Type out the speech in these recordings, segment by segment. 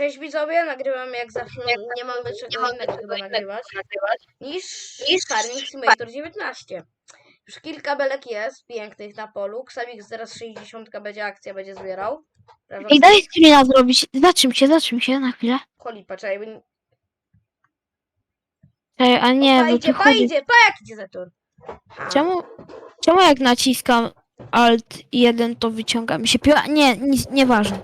Cześć widzowie, nagrywam jak zawsze, no, nie mamy czego innego chyba nagrywać niż Farming Simulator 19. Już kilka belek jest, pięknych na polu. Ksawik zaraz 60 będzie akcja, będzie zbierał. Prawda? Ej, daj screena zrobić. Zatrzym się, zatrzym się na chwilę. Kolipa, czekaj, bo... Ej, a nie, pa bo tu idzie, pa chodzi... idzie, pa jak idzie zator. Ha. Czemu, czemu jak naciskam Alt 1 to wyciąga mi się piła? Nie, nic, nieważne.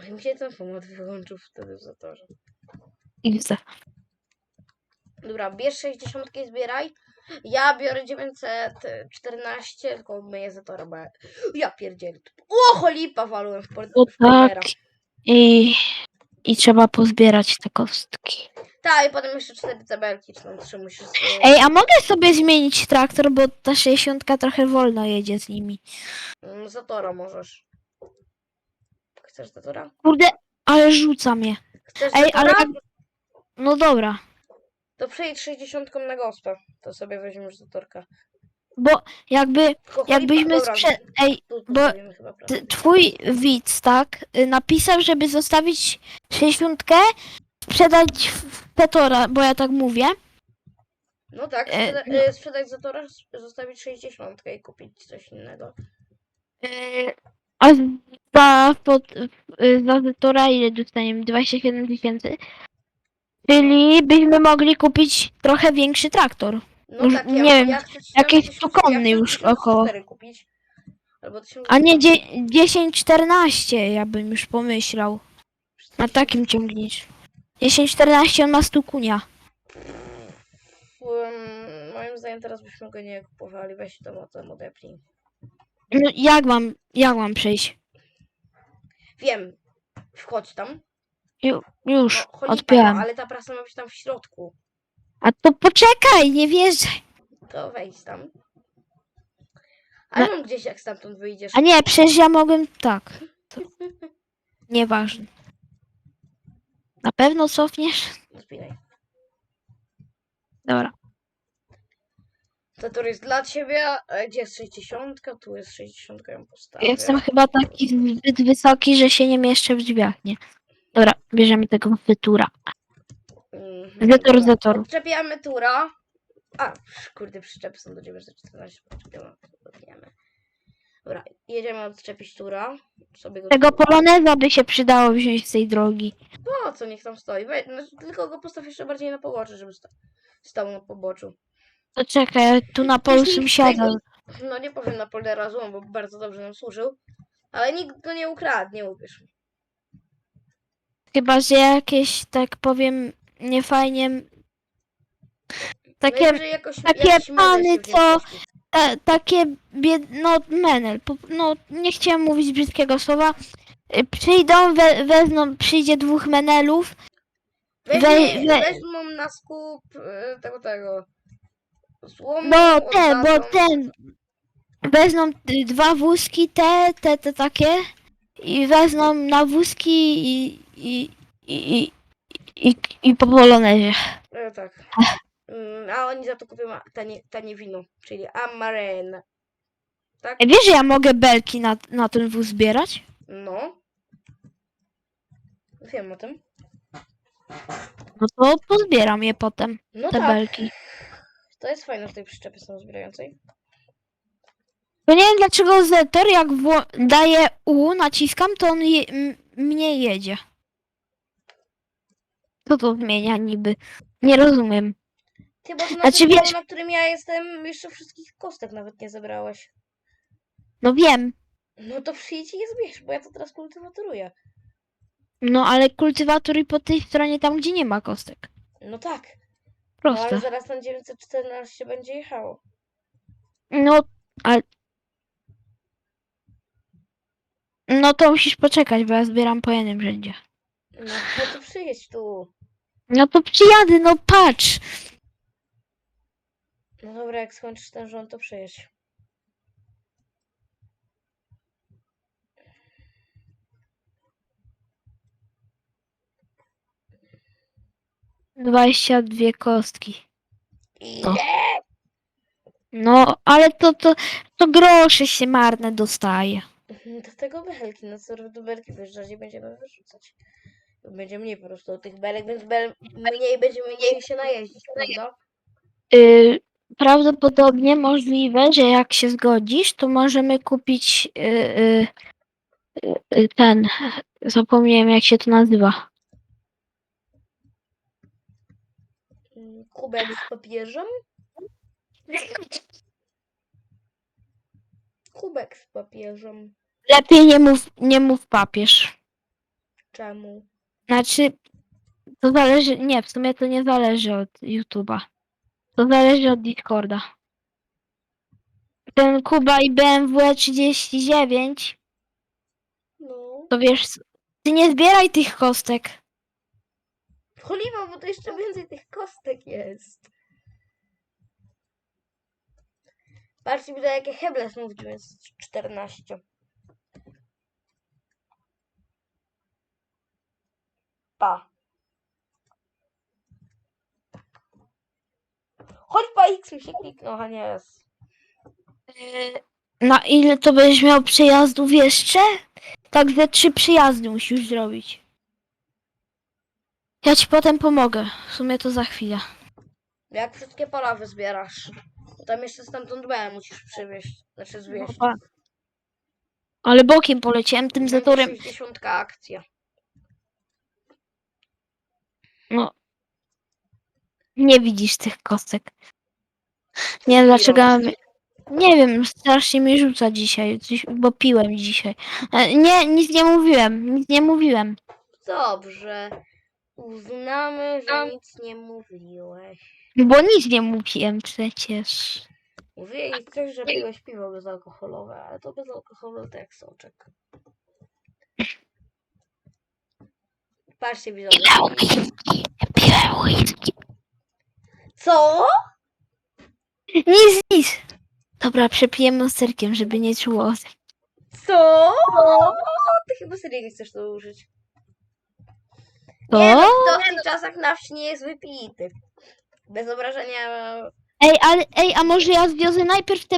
Oj, mi się ten pomoc wyłączył wtedy w zatorze. XD. Dobra, bierz 60 i zbieraj. Ja biorę 914, tylko myję zatora, bo ja- ja pierdzielę. O, cholipa walłem w, por- O portera. tak. I, I trzeba pozbierać te kostki. Tak, i potem jeszcze 4 tabelki, czy tam 3 musisz sobie... Ej, a mogę sobie zmienić traktor, bo ta 60 trochę wolno jedzie z nimi. Mm, Zatora możesz. Chcesz zatora? Kurde, ale rzuca mnie. Chcesz Ej, ale jak... No dobra. To przejdź 60 na gospę. To sobie weźmiesz zatorka. Bo jakby, Tylko jakbyśmy dobra, sprze... Ej, tu bo postawimy chyba, prawda? T- twój widz, tak, y, napisał, żeby zostawić 60, sprzedać w Petora, bo ja tak mówię. No tak, e, sprzeda- no. e, sprzedać zatora, s- zostawić 60 i kupić coś innego. Y, A za, pod, za Petora ile dostaniemy? 27 tysięcy. Czyli byśmy mogli kupić trochę większy traktor. No Już tak, nie ja, wiem, ja chcę ci jakieś tam stukonny już 1404 około. kupić. Albo 1000 A nie dzie- 10-14, ja bym już pomyślał. Na takim ciągniczu. 10-14 on ma stukunia. Um, moim zdaniem teraz byśmy go nie kupowali, weź to motem odepnij. No jak mam, jak mam przejść? Wiem, wchodź tam. Ju, już, No, odpiąłem. no, ale ta prasa ma być tam w środku. A to poczekaj, nie wjeżdżaj. To wejdź tam. Ale No. mam gdzieś jak stamtąd wyjdziesz. A nie, przecież ja mogłem tak. To... Nieważne. Na pewno cofniesz? Spinaj. Dobra. To to jest dla ciebie, a gdzie jest 60? Tu jest 60, ją postawię. Jestem chyba taki zbyt wysoki, że się nie mieszczę w drzwiach, nie? Dobra, bierzemy tego wytura. Mhm, Zetor, dobra. zetor. Odczepiamy tura. A, kurde, przyczepy są do 914. Odczepiamy. odczepiamy. Dobra, jedziemy odczepić tura. Sobie go Tego poloneza by się przydało wziąć z tej drogi. Po co niech tam stoi? No, tylko go postaw jeszcze bardziej na pobocze, żeby sta, stał na poboczu. To czekaj, tu na polu Wcześniej sąsiada. tego- No nie powiem na poldera złą, bo bardzo dobrze nam służył. Ale nikt go nie ukradł, nie uwierz mi. Chyba, że jakieś, tak powiem, niefajnie... Takie Najwyżej jakoś, takie jakiś pany, się wziął co- ta, takie bied... no menel, po, no nie chciałem mówić brzydkiego słowa. Y, Przyjdą, we, wezmą, przyjdzie dwóch menelów. Weźmie, we- we- Weźmą na skup e, tego, tego. Złomu, No ten, bo ten, wezmą dwa wózki, te, te, te takie i wezmą na wózki i, i, i, i, i, i po polonezie. E, tak. Mm, A oni za to kupią tanie, tanie wino, czyli Amaren. Tak? Ej, Wiesz, że ja mogę belki na, na ten wóz zbierać? No. Wiem o tym. No to pozbieram je potem, No te tak. belki. To jest fajne w tej przyczepie samozbierającej. Bo nie wiem dlaczego Zetor jak daje U, naciskam, to on je, mnie jedzie. Co to zmienia niby? Nie rozumiem. Ty, bo to na Znaczy, polu, wiesz- na którym ja jestem, jeszcze wszystkich kostek nawet nie zebrałeś. No wiem, No to przyjdź i je zbierz, bo ja to teraz kultywaturuję. no ale kultywator i po tej stronie tam, gdzie nie ma kostek. No tak. No ale zaraz ten 914 będzie jechało. No, ale... No to musisz poczekać, bo ja zbieram po jednym rzędzie. No, no to przyjedź tu. No to przyjadę, no patrz! No dobra, jak skończysz ten rząd, to przyjedź. Dwadzieścia dwie kostki. Ile? No, ale to, to, to grosze się marne dostaje. Do tego belki, no co do belki wyjeżdżać nie będziemy wyrzucać. Będzie mniej po prostu tych belek, więc bel mniej będziemy musieli się najeździć, prawda? Y, prawdopodobnie możliwe, że jak się zgodzisz, to możemy kupić y, y, y, y, ten. Zapomniałem jak się to nazywa. Mm, Kubek z papieżem? Kubek z papieżem. Lepiej nie mów, nie mów papież. Czemu? Znaczy, to zależy. Nie, w sumie to nie zależy od YouTube'a. To zależy od Discorda. Ten Kuba i BMW 39, No. to wiesz, ty nie zbieraj tych kostek. Choliwa, bo to jeszcze więcej tych kostek jest. Patrzcie, widzę jakie heble są w 14. Pa. Chodź pa X mi się kliknął, a nie jest. Na ile to będziesz miał przejazdów jeszcze? Tak ze trzy przyjazdy musisz zrobić. Ja ci potem pomogę. W sumie to za chwilę. Jak wszystkie pola wyzbierasz. To tam jeszcze stamtąd B musisz przywieźć. Znaczy zwieźć. Opa. Ale bokiem poleciałem tym zatorem. 60 akcja. No. Nie widzisz tych kostek. Nie wiem dlaczego. Nie wiem, strasznie mi rzuca dzisiaj, coś, bo piłem dzisiaj. E, Nie, nic nie mówiłem, nic nie mówiłem. Dobrze. Uznamy, że nic nie mówiłeś. Bo nic nie mówiłem przecież. Mówiłeś też, że piłeś piwo bezalkoholowe, ale to bezalkoholowe to jak soczek. Patrzcie widzowie. Piłem whisky. Co? Nic, nic. Dobra, przepiję monsterkiem, żeby nie czuło. Co? Ty chyba serio nie chcesz to użyć. To? Nie, no kto w tych czasach na wsi nie jest wypity. Bez obrażenia. Ej, ale, ej, a może ja zwiozę najpierw te,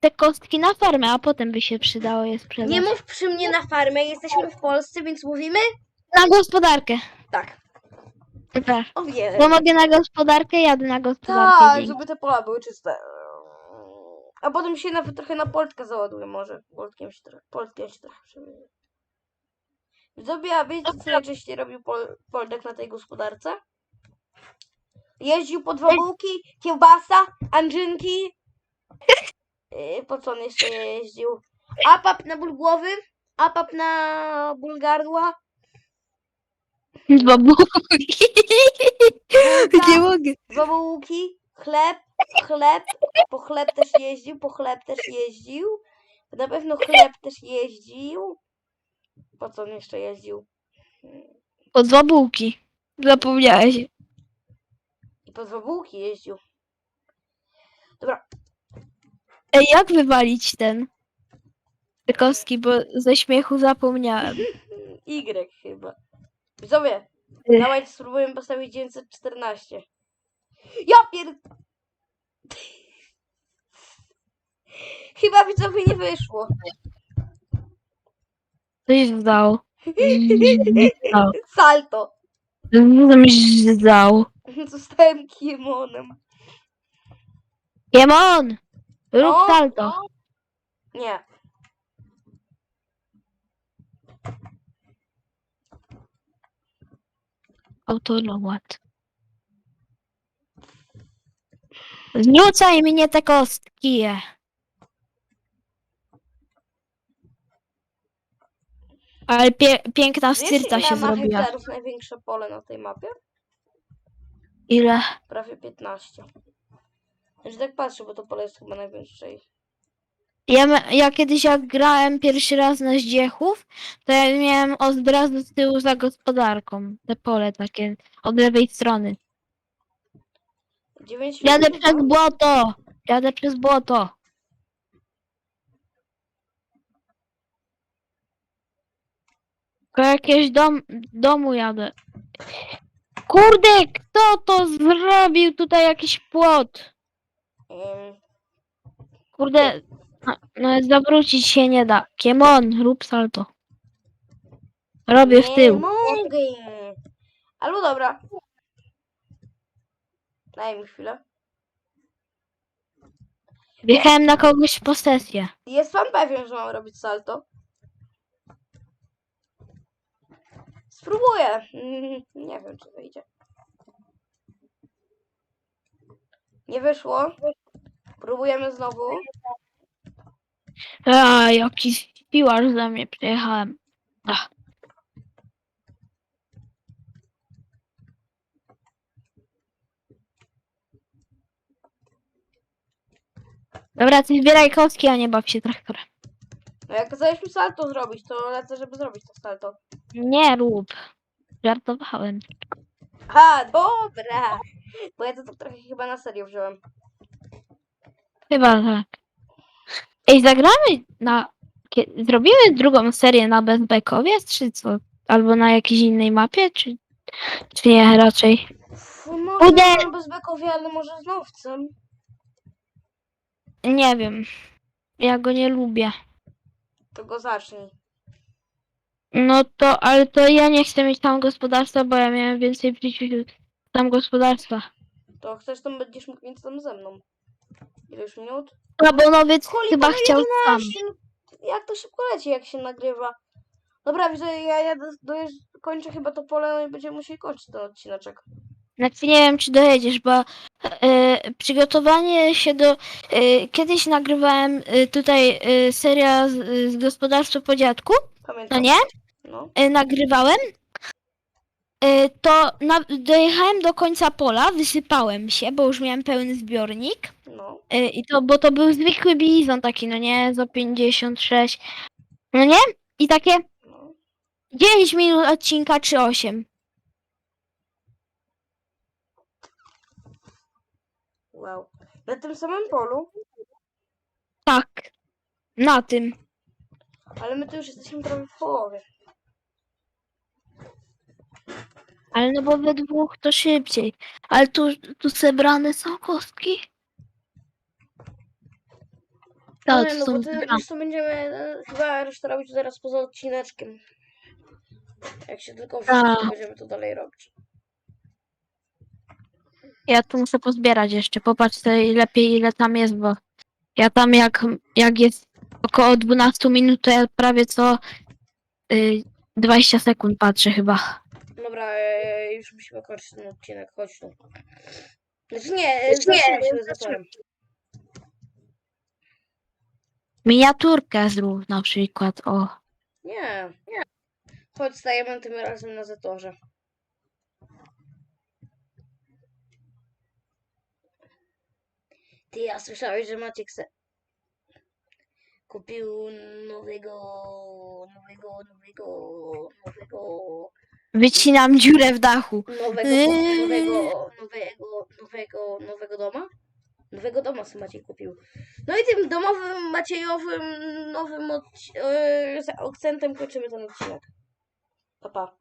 te kostki na farmę, a potem by się przydało je sprzedać. Nie mów przy mnie na farmę, jesteśmy w Polsce, więc mówimy? Na gospodarkę. Tak. Dobra. O wiele. Bo mogę na gospodarkę, jadę na gospodarkę. Tak, dzięki. żeby te pola były czyste. A potem się nawet trochę na Poltkę załaduje może. Poltkiem się trochę, Poltkiem się trochę przemienię. Widzowie, a wiecie co najczęściej robił pol, Poltek na tej gospodarce? Jeździł po dwa bułki, kiełbasa, anżynki. Yy, po co on jeszcze jeździł? Apap na ból głowy, apap na ból gardła, Dwa bułki. Nie mogę. dwa bułki, chleb, chleb, po chleb też jeździł, po chleb też jeździł. Na pewno chleb też jeździł. Po co on jeszcze jeździł? Po dwa bułki. Zapomniałeś. I po dwa bułki jeździł. Dobra, Ej, jak wywalić ten? Te kostki, bo ze śmiechu zapomniałem. Y chyba. Widzowie, Y. dawajcie spróbujemy postawić 914. Ja pier... Chyba widzowie nie wyszło. Zdał. Zdał. Salto. Zdał. Zostałem kiemonem. Kiemon! Rób No, salto. Nie. Autolomat. Zrzucaj mnie te kostki. Ale pie piękna Wiesz, styrta się ma zrobiła. hektarów największe pole na tej mapie? Ile? Prawie 15. Znaczy tak patrzę, bo to pole jest chyba największe. ich. Ja, ja kiedyś jak grałem pierwszy raz na Zdziechów, to ja miałem od razu z tyłu za gospodarką. Te pole takie od lewej strony. 9 Jadę przez błoto! Jadę przez błoto. Do jakiegoś dom, domu jadę. Kurde, kto to zrobił tutaj jakiś płot? Kurde, No, no zawrócić się nie da. Kiemon, rób salto. Robię w Nie tył. mogę. Albo dobra. Daj mi chwilę. Wjechałem na kogoś w posesję. Jest pan pewien, że mam robić salto? Spróbuję. Mm, Nie wiem, czy wyjdzie. Nie wyszło. Próbujemy znowu. A, jaki piłarz za mnie przyjechałem. Ach. Dobra, ty zbieraj kostki, a nie baw się traktorem. No jak kazałeś mi salto zrobić, to lecę, żeby zrobić to salto. Nie rób. Żartowałem. Ha, dobra. Bo ja to tak trochę chyba na serio wziąłem. Chyba tak. Ej, zagramy na... kie- Zrobimy drugą serię na Bezbekowiec, czy co? Albo na jakiejś innej mapie, czy... Czy nie raczej? Fu, może Uder- na bezbekowie, ale może z nowcem. Nie wiem. Ja go nie lubię. To go zacznij. No to, ale to ja nie chcę mieć tam gospodarstwa, bo ja miałem więcej w życiu tam gospodarstwa. To chcesz, to będziesz mógł mieć tam ze mną. Ile już minut? No bo nowiec Koli, chyba chciał sam. 11. Jak to szybko leci, jak się nagrywa. Dobra, widzę, ja dojeżdż, kończę chyba to pole, no i będziemy musieli kończyć ten odcineczek. Znaczy nie wiem, czy dojedziesz, bo e, przygotowanie się do... E, kiedyś nagrywałem e, tutaj seria z, z gospodarstwa po dziadku, Pamiętam. no nie? No, E, nagrywałem. E, to na, dojechałem do końca pola, wysypałem się, bo już miałem pełny zbiornik. no. E, I to, bo to był zwykły bizon taki, no nie, za 56. No nie? I takie no. 9 minut odcinka czy 8. Wow. Na tym samym polu, Tak. Na tym. ale my tu już jesteśmy prawie w połowie. Ale no bo we dwóch to szybciej. Ale tu, tu zebrane są kostki. Tak, to no są bo ty, zebrane. wiesz co, będziemy e, chyba resztę robić zaraz poza odcineczkiem. Jak się tylko wrzuci, to Tak. będziemy to dalej robić. Ja tu muszę pozbierać jeszcze. Popatrz sobie lepiej ile tam jest, bo ja tam jak, jak jest około 12 minut, to ja prawie co y, 20 sekund patrzę chyba. Dobra, e, już musimy kończyć ten odcinek, chodź tu. Znaczy nie, e, zaczniemy się z zatorem. Miniaturkę zrób na przykład, o. Nie, nie. Chodź, stajemy tym razem na zatorze. Ty, ja słyszałeś, że Maciek se kupił nowego, nowego, nowego, nowego, Wycinam dziurę w dachu. nowego, Eee. nowego, nowego, nowego, nowego doma? Nowego doma sobie Maciej kupił. No i tym domowym, Maciejowym, nowym odci- yy, z akcentem kończymy ten odcinek. Pa, pa.